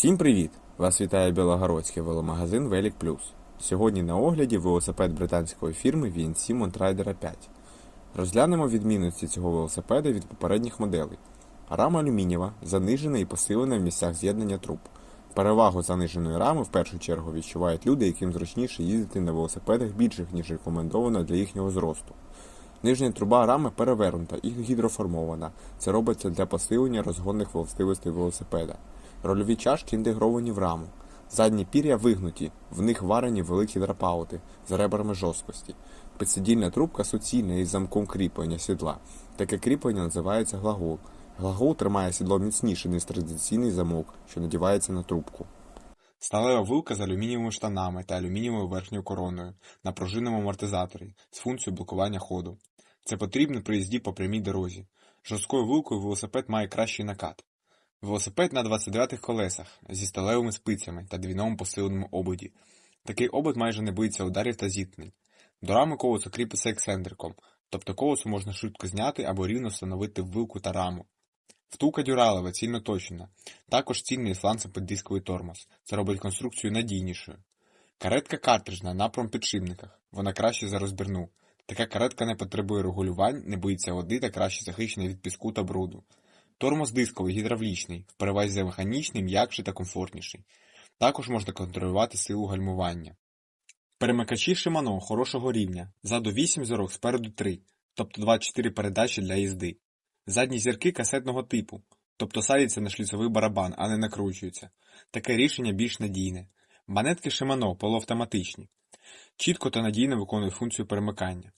Всім привіт! Вас вітає Білогородський веломагазин Велик Плюс. Сьогодні на огляді велосипед британської фірми VNC Montrider 5. Розглянемо відмінності цього велосипеда від попередніх моделей. Рама алюмінієва, занижена і посилена в місцях з'єднання труб. Перевагу заниженої рами в першу чергу відчувають люди, яким зручніше їздити на велосипедах більших, ніж рекомендовано для їхнього зросту. Нижня труба рами перевернута і гідроформована. Це робиться для посилення розгонних властивостей велосипеда. Рольові чашки інтегровані в раму. Задні пір'я вигнуті, в них варені великі драпаути з ребрами жорсткості. Підсидільна трубка суцільна із замком кріплення сідла. Таке кріплення називається глагол. Глагол тримає сідло міцніше, ніж традиційний замок, що надівається на трубку. Сталева вилка з алюмінієвими штанами та алюмінієвою верхньою короною на пружинному амортизаторі з функцією блокування ходу. Це потрібно при їзді по прямій дорозі. Жорсткою вилкою велосипед має кращий накат. Велосипед на 29 колесах зі сталевими спицями та двійному посиленому ободі. Такий обод майже не боїться ударів та зіткнень. До рами колесо кріпиться ексцентриком, тобто колесо можна швидко зняти або рівно встановити вилку та раму. Втулка дюралева цільно точна, також цільний сланцеподдисковий тормоз. Це робить конструкцію надійнішою. Каретка картриджна на промпідшипниках. Вона краще за розбірну. Така каретка не потребує регулювань, не боїться води та краще захищена від піску та бруду. Тормоз дисковий, гідравлічний, в перевазі механічний, м'якший та комфортніший. Також можна контролювати силу гальмування. Перемикачі Shimano хорошого рівня. Ззаду 8 зірок, спереду 3, тобто 24 передачі для їзди. Задні зірки касетного типу, тобто садяться на шліцовий барабан, а не накручуються. Таке рішення більш надійне. Манетки Shimano полуавтоматичні. Чітко та надійно виконують функцію перемикання.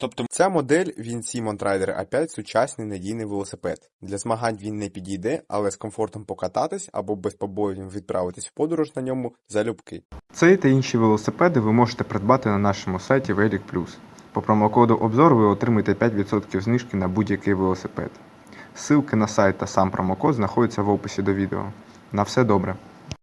Тобто Ця модель VNC Montrider A5 сучасний надійний велосипед. Для змагань він не підійде, але з комфортом покататись або без побоїв відправитись в подорож на ньому залюбки. Цей та інші велосипеди ви можете придбати на нашому сайті Велик Plus. По промокоду обзор ви отримаєте 5% знижки на будь-який велосипед. Ссылки на сайт та сам промокод знаходяться в описі до відео. На все добре!